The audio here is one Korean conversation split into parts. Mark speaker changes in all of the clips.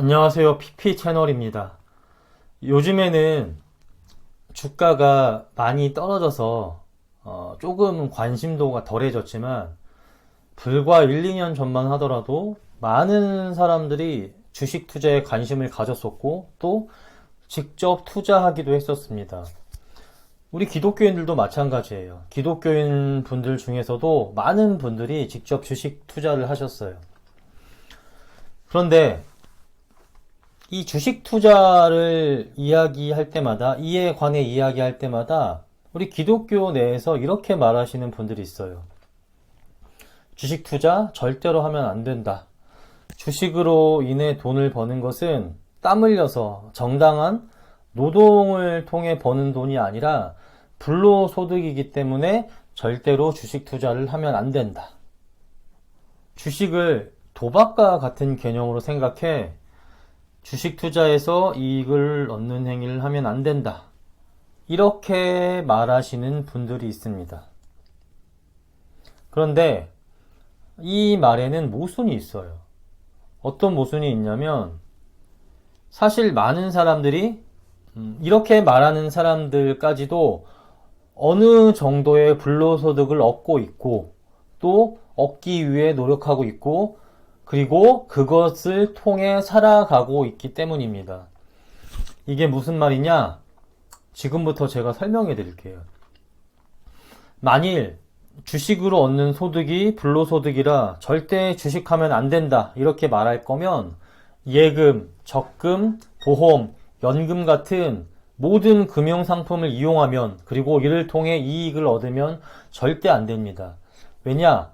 Speaker 1: 안녕하세요. PP 채널입니다. 요즘에는 주가가 많이 떨어져서 어, 조금 관심도가 덜해졌지만 불과 1, 2년 전만 하더라도 많은 사람들이 주식 투자에 관심을 가졌었고 또 직접 투자하기도 했었습니다. 우리 기독교인들도 마찬가지예요. 기독교인 분들 중에서도 많은 분들이 직접 주식 투자를 하셨어요. 그런데 이 주식 투자를 이야기할 때마다, 이에 관해 이야기할 때마다 우리 기독교 내에서 이렇게 말하시는 분들이 있어요. 주식 투자 절대로 하면 안 된다. 주식으로 인해 돈을 버는 것은 땀 흘려서 정당한 노동을 통해 버는 돈이 아니라 불로소득이기 때문에 절대로 주식 투자를 하면 안 된다. 주식을 도박과 같은 개념으로 생각해 주식 투자에서 이익을 얻는 행위를 하면 안 된다. 이렇게 말하시는 분들이 있습니다. 그런데 이 말에는 모순이 있어요. 어떤 모순이 있냐면 사실 많은 사람들이 음, 이렇게 말하는 사람들까지도 어느 정도의 불로소득을 얻고 있고 또 얻기 위해 노력하고 있고 그리고 그것을 통해 살아가고 있기 때문입니다. 이게 무슨 말이냐? 지금부터 제가 설명해 드릴게요. 만일 주식으로 얻는 소득이 불로소득이라 절대 주식하면 안 된다. 이렇게 말할 거면 예금, 적금, 보험, 연금 같은 모든 금융상품을 이용하면 그리고 이를 통해 이익을 얻으면 절대 안 됩니다. 왜냐?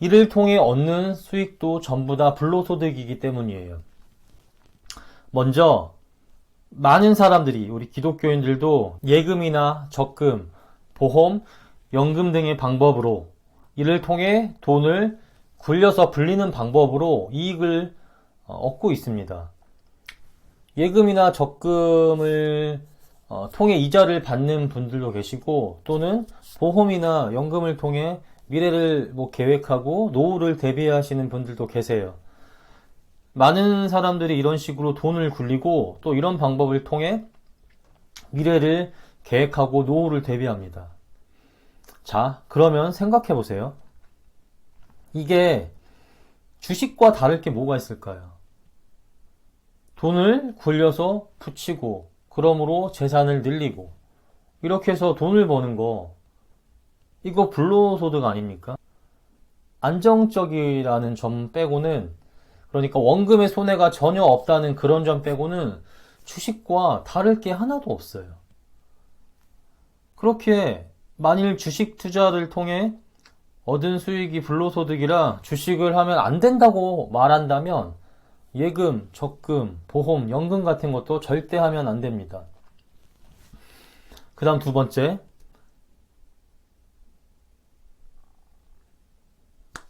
Speaker 1: 이를 통해 얻는 수익도 전부 다 불로소득이기 때문이에요. 먼저 많은 사람들이 우리 기독교인들도 예금이나 적금, 보험, 연금 등의 방법으로 이를 통해 돈을 굴려서 불리는 방법으로 이익을 어, 얻고 있습니다. 예금이나 적금을 어, 통해 이자를 받는 분들도 계시고 또는 보험이나 연금을 통해 미래를 뭐 계획하고 노후를 대비하시는 분들도 계세요. 많은 사람들이 이런 식으로 돈을 굴리고 또 이런 방법을 통해 미래를 계획하고 노후를 대비합니다. 자, 그러면 생각해 보세요. 이게 주식과 다를 게 뭐가 있을까요? 돈을 굴려서 붙이고, 그러므로 재산을 늘리고, 이렇게 해서 돈을 버는 거, 이거 불로소득 아닙니까? 안정적이라는 점 빼고는 그러니까 원금의 손해가 전혀 없다는 그런 점 빼고는 주식과 다를 게 하나도 없어요. 그렇게 만일 주식 투자를 통해 얻은 수익이 불로소득이라 주식을 하면 안 된다고 말한다면 예금, 적금, 보험, 연금 같은 것도 절대 하면 안 됩니다. 그 다음 두 번째,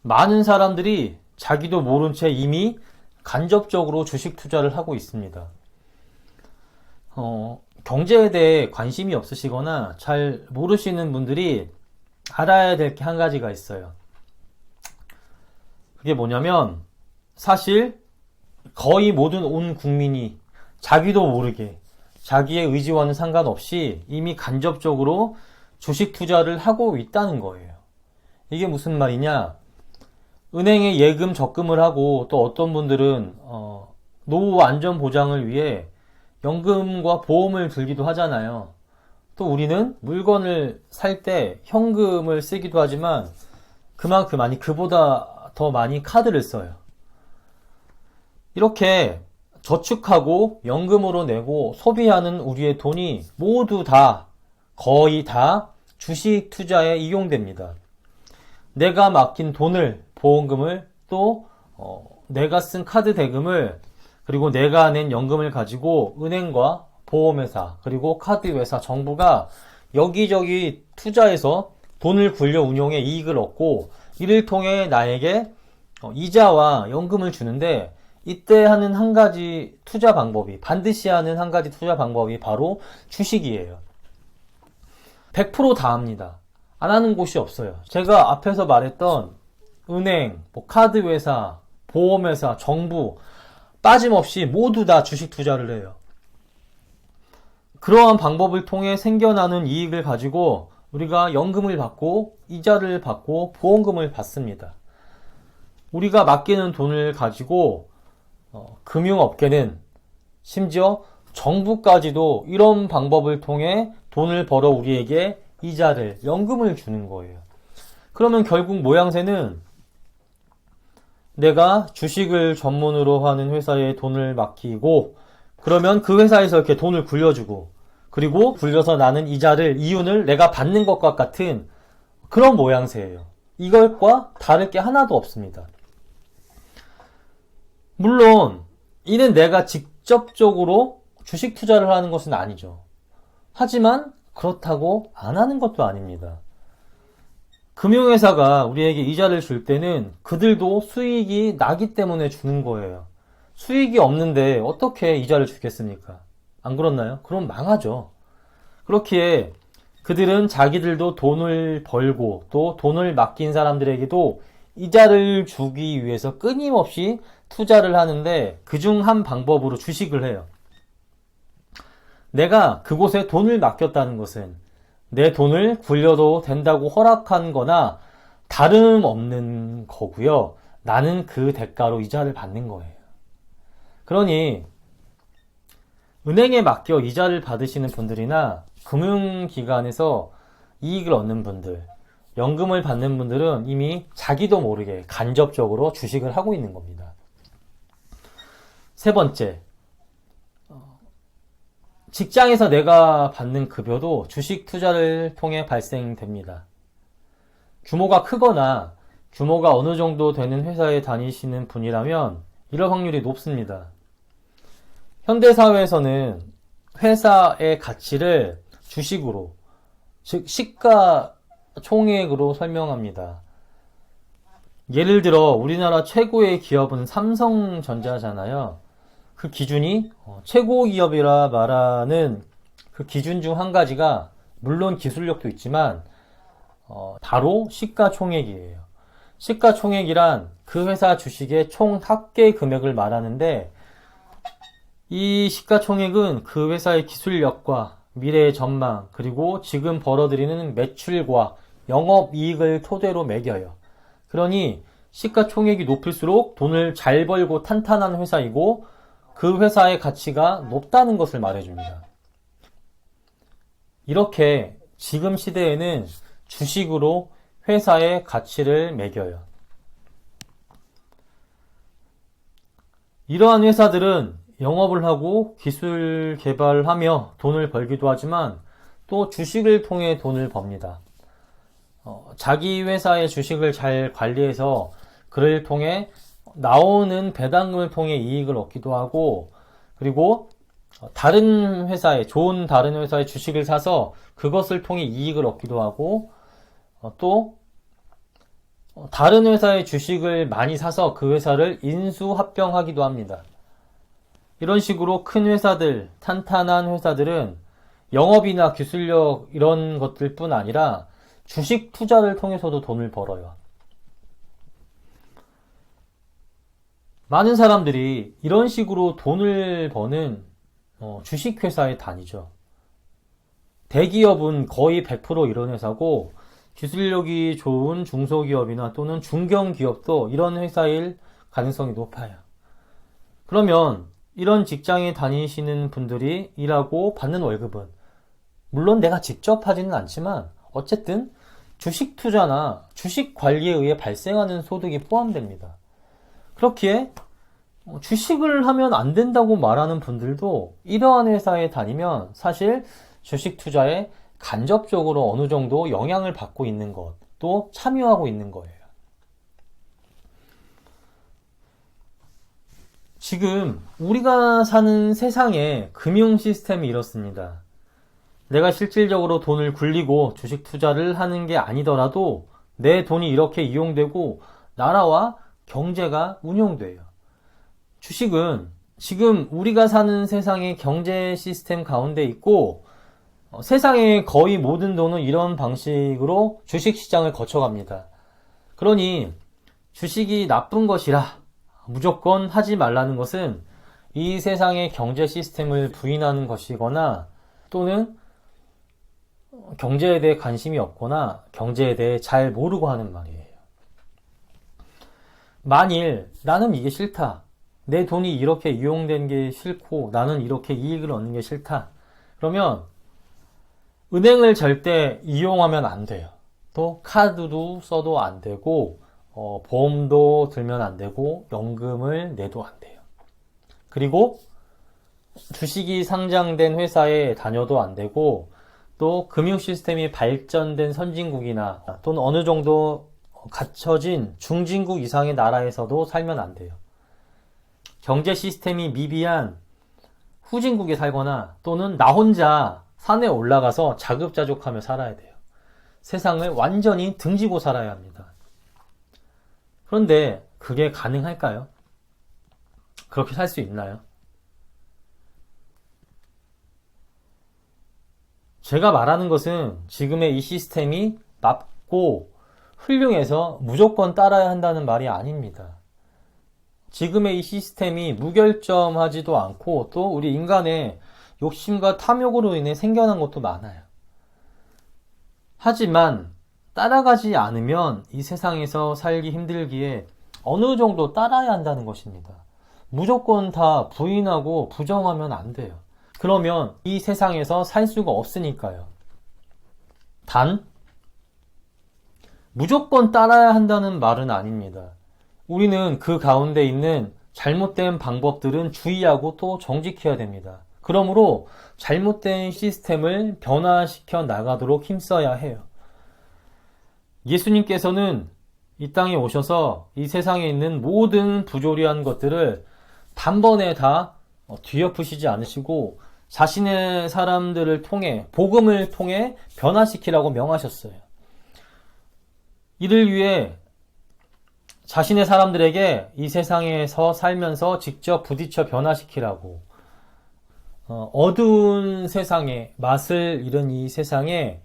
Speaker 1: 많은 사람들이 자기도 모른 채 이미 간접적으로 주식 투자를 하고 있습니다. 어, 경제에 대해 관심이 없으시거나 잘 모르시는 분들이 알아야 될 게 한 가지가 있어요. 그게 뭐냐면 사실 거의 모든 온 국민이 자기도 모르게 자기의 의지와는 상관없이 이미 간접적으로 주식 투자를 하고 있다는 거예요. 이게 무슨 말이냐? 은행에 예금 적금을 하고 또 어떤 분들은 어, 노후 안전 보장을 위해 연금과 보험을 들기도 하잖아요. 또 우리는 물건을 살 때 현금을 쓰기도 하지만 그만큼 아니 그보다 더 많이 카드를 써요. 이렇게 저축하고 연금으로 내고 소비하는 우리의 돈이 모두 다 거의 다 주식 투자에 이용됩니다. 내가 맡긴 돈을 보험금을 또 어, 내가 쓴 카드 대금을 그리고 내가 낸 연금을 가지고 은행과 보험회사 그리고 카드 회사 정부가 여기저기 투자해서 돈을 굴려 운용해 이익을 얻고 이를 통해 나에게 어, 이자와 연금을 주는데 이때 하는 한 가지 투자 방법이 반드시 하는 한 가지 투자 방법이 바로 주식이에요. 100%다 합니다. 안 하는 곳이 없어요. 제가 앞에서 말했던 은행, 뭐 카드 회사, 보험회사, 정부 빠짐없이 모두 다 주식 투자를 해요. 그러한 방법을 통해 생겨나는 이익을 가지고 우리가 연금을 받고 이자를 받고 보험금을 받습니다. 우리가 맡기는 돈을 가지고 어, 금융업계는 심지어 정부까지도 이런 방법을 통해 돈을 벌어 우리에게 이자를 연금을 주는 거예요. 그러면 결국 모양새는 내가 주식을 전문으로 하는 회사에 돈을 맡기고 그러면 그 회사에서 이렇게 돈을 굴려주고 그리고 굴려서 나는 이자를 이윤을 내가 받는 것과 같은 그런 모양새예요. 이것과 다를 게 하나도 없습니다. 물론 이는 내가 직접적으로 주식 투자를 하는 것은 아니죠. 하지만 그렇다고 안 하는 것도 아닙니다. 금융회사가 우리에게 이자를 줄 때는 그들도 수익이 나기 때문에 주는 거예요. 수익이 없는데 어떻게 이자를 주겠습니까? 안 그렇나요? 그럼 망하죠. 그렇기에 그들은 자기들도 돈을 벌고 또 돈을 맡긴 사람들에게도 이자를 주기 위해서 끊임없이 투자를 하는데 그중 한 방법으로 주식을 해요. 내가 그곳에 돈을 맡겼다는 것은 내 돈을 굴려도 된다고 허락한 거나 다름없는 거고요. 나는 그 대가로 이자를 받는 거예요. 그러니 은행에 맡겨 이자를 받으시는 분들이나 금융기관에서 이익을 얻는 분들, 연금을 받는 분들은 이미 자기도 모르게 간접적으로 주식을 하고 있는 겁니다. 세 번째, 직장에서 내가 받는 급여도 주식 투자를 통해 발생됩니다. 규모가 크거나 규모가 어느 정도 되는 회사에 다니시는 분이라면 이럴 확률이 높습니다. 현대사회에서는 회사의 가치를 주식으로, 즉, 시가 총액으로 설명합니다. 예를 들어, 우리나라 최고의 기업은 삼성전자잖아요. 그 기준이 어, 최고 기업이라 말하는 그 기준 중 한 가지가 물론 기술력도 있지만 어, 바로 시가총액이에요. 시가총액이란 그 회사 주식의 총 합계 금액을 말하는데 이 시가총액은 그 회사의 기술력과 미래의 전망 그리고 지금 벌어들이는 매출과 영업이익을 토대로 매겨요. 그러니 시가총액이 높을수록 돈을 잘 벌고 탄탄한 회사이고 그 회사의 가치가 높다는 것을 말해줍니다. 이렇게 지금 시대에는 주식으로 회사의 가치를 매겨요. 이러한 회사들은 영업을 하고 기술 개발하며 돈을 벌기도 하지만 또 주식을 통해 돈을 법니다. 어, 자기 회사의 주식을 잘 관리해서 그를 통해 나오는 배당금을 통해 이익을 얻기도 하고 그리고 다른 회사에 좋은 다른 회사의 주식을 사서 그것을 통해 이익을 얻기도 하고 어, 또 다른 회사의 주식을 많이 사서 그 회사를 인수합병하기도 합니다. 이런 식으로 큰 회사들, 탄탄한 회사들은 영업이나 기술력 이런 것들뿐 아니라 주식 투자를 통해서도 돈을 벌어요. 많은 사람들이 이런 식으로 돈을 버는 어, 주식회사에 다니죠. 대기업은 거의 100% 이런 회사고 기술력이 좋은 중소기업이나 또는 중견기업도 이런 회사일 가능성이 높아요. 그러면 이런 직장에 다니시는 분들이 일하고 받는 월급은 물론 내가 직접 하지는 않지만 어쨌든 주식 투자나 주식 관리에 의해 발생하는 소득이 포함됩니다. 그렇기에 어, 주식을 하면 안 된다고 말하는 분들도 이러한 회사에 다니면 사실 주식 투자에 간접적으로 어느 정도 영향을 받고 있는 것, 또 참여하고 있는 거예요. 지금 우리가 사는 세상의 금융 시스템이 이렇습니다. 내가 실질적으로 돈을 굴리고 주식 투자를 하는 게 아니더라도 내 돈이 이렇게 이용되고 나라와 경제가 운용돼요. 주식은 지금 우리가 사는 세상의 경제 시스템 가운데 있고 어, 세상의 거의 모든 돈은 이런 방식으로 주식 시장을 거쳐갑니다. 그러니 주식이 나쁜 것이라 무조건 하지 말라는 것은 이 세상의 경제 시스템을 부인하는 것이거나 또는 경제에 대해 관심이 없거나 경제에 대해 잘 모르고 하는 말이에요. 만일 나는 이게 싫다. 내 돈이 이렇게 이용된 게 싫고 나는 이렇게 이익을 얻는 게 싫다. 그러면 은행을 절대 이용하면 안 돼요. 또 카드도 써도 안 되고 어, 보험도 들면 안 되고 연금을 내도 안 돼요. 그리고 주식이 상장된 회사에 다녀도 안 되고 또 금융 시스템이 발전된 선진국이나 또는 어느 정도 갖춰진 중진국 이상의 나라에서도 살면 안 돼요. 경제 시스템이 미비한 후진국에 살거나 또는 나 혼자 산에 올라가서 자급자족하며 살아야 돼요. 세상을 완전히 등지고 살아야 합니다. 그런데 그게 가능할까요? 그렇게 살 수 있나요? 제가 말하는 것은 지금의 이 시스템이 맞고 훌륭해서 무조건 따라야 한다는 말이 아닙니다. 지금의 이 시스템이 무결점하지도 않고 또 우리 인간의 욕심과 탐욕으로 인해 생겨난 것도 많아요. 하지만 따라가지 않으면 이 세상에서 살기 힘들기에 어느 정도 따라야 한다는 것입니다. 무조건 다 부인하고 부정하면 안 돼요. 그러면 이 세상에서 살 수가 없으니까요. 단, 무조건 따라야 한다는 말은 아닙니다. 우리는 그 가운데 있는 잘못된 방법들은 주의하고 또 정직해야 됩니다. 그러므로 잘못된 시스템을 변화시켜 나가도록 힘써야 해요. 예수님께서는 이 땅에 오셔서 이 세상에 있는 모든 부조리한 것들을 단번에 다 어, 뒤엎으시지 않으시고 자신의 사람들을 통해 복음을 통해 변화시키라고 명하셨어요. 이를 위해 자신의 사람들에게 이 세상에서 살면서 직접 부딪혀 변화시키라고 어, 두운 세상에 맛을 잃은 이 세상에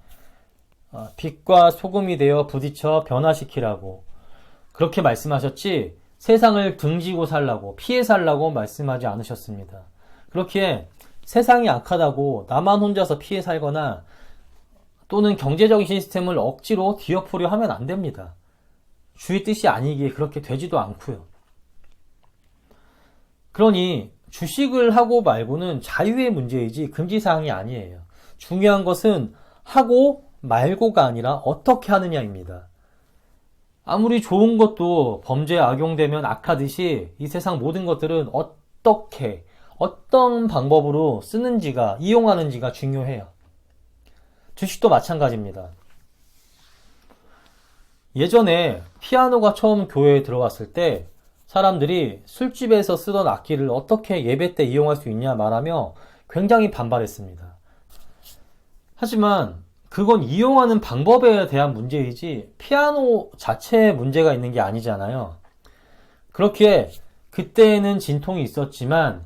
Speaker 1: 어, 빛과 소금이 되어 부딪혀 변화시키라고 그렇게 말씀하셨지 세상을 등지고 살라고 피해 살라고 말씀하지 않으셨습니다. 그렇기에 세상이 악하다고 나만 혼자서 피해 살거나 또는 경제적인 시스템을 억지로 뒤엎으려 하면 안 됩니다. 주의 뜻이 아니기에 그렇게 되지도 않고요. 그러니 주식을 하고 말고는 자유의 문제이지 금지 사항이 아니에요. 중요한 것은 하고 말고가 아니라 어떻게 하느냐입니다. 아무리 좋은 것도 범죄에 악용되면 악하듯이 이 세상 모든 것들은 어떻게, 어떤 방법으로 쓰는지가, 이용하는지가 중요해요. 주식도 마찬가지입니다. 예전에 피아노가 처음 교회에 들어왔을 때 사람들이 술집에서 쓰던 악기를 어떻게 예배 때 이용할 수 있냐 말하며 굉장히 반발했습니다. 하지만 그건 이용하는 방법에 대한 문제이지 피아노 자체에 문제가 있는 게 아니잖아요. 그렇기에 그때에는 진통이 있었지만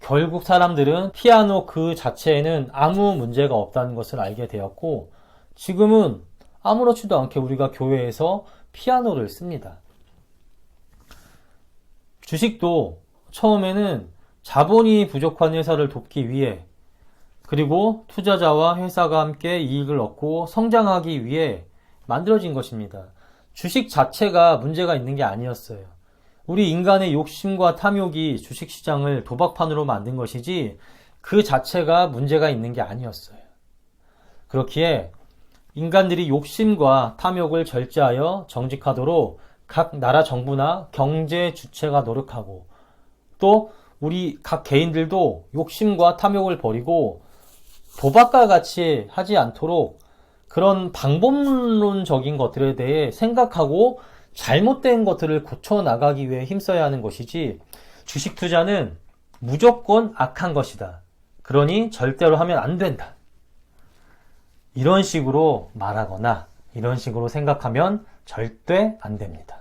Speaker 1: 결국 사람들은 피아노 그 자체에는 아무 문제가 없다는 것을 알게 되었고 지금은 아무렇지도 않게 우리가 교회에서 피아노를 씁니다. 주식도 처음에는 자본이 부족한 회사를 돕기 위해 그리고 투자자와 회사가 함께 이익을 얻고 성장하기 위해 만들어진 것입니다. 주식 자체가 문제가 있는 게 아니었어요. 우리 인간의 욕심과 탐욕이 주식시장을 도박판으로 만든 것이지 그 자체가 문제가 있는 게 아니었어요. 그렇기에 인간들이 욕심과 탐욕을 절제하여 정직하도록 각 나라 정부나 경제 주체가 노력하고 또 우리 각 개인들도 욕심과 탐욕을 버리고 도박과 같이 하지 않도록 그런 방법론적인 것들에 대해 생각하고 잘못된 것들을 고쳐 나가기 위해 힘써야 하는 것이지 주식 투자는 무조건 악한 것이다. 그러니 절대로 하면 안 된다. 이런 식으로 말하거나 이런 식으로 생각하면 절대 안 됩니다.